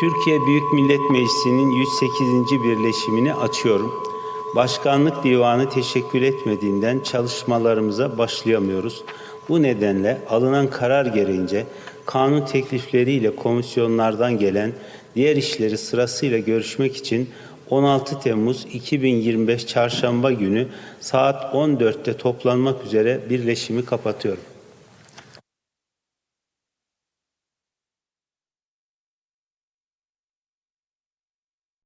Türkiye Büyük Millet Meclisi'nin 108. birleşimini açıyorum. Başkanlık Divanı teşekkür etmediğinden çalışmalarımıza başlayamıyoruz. Bu nedenle alınan karar gereğince kanun teklifleriyle komisyonlardan gelen diğer işleri sırasıyla görüşmek için 16 Temmuz 2025 Çarşamba günü saat 14'te toplanmak üzere birleşimi kapatıyorum.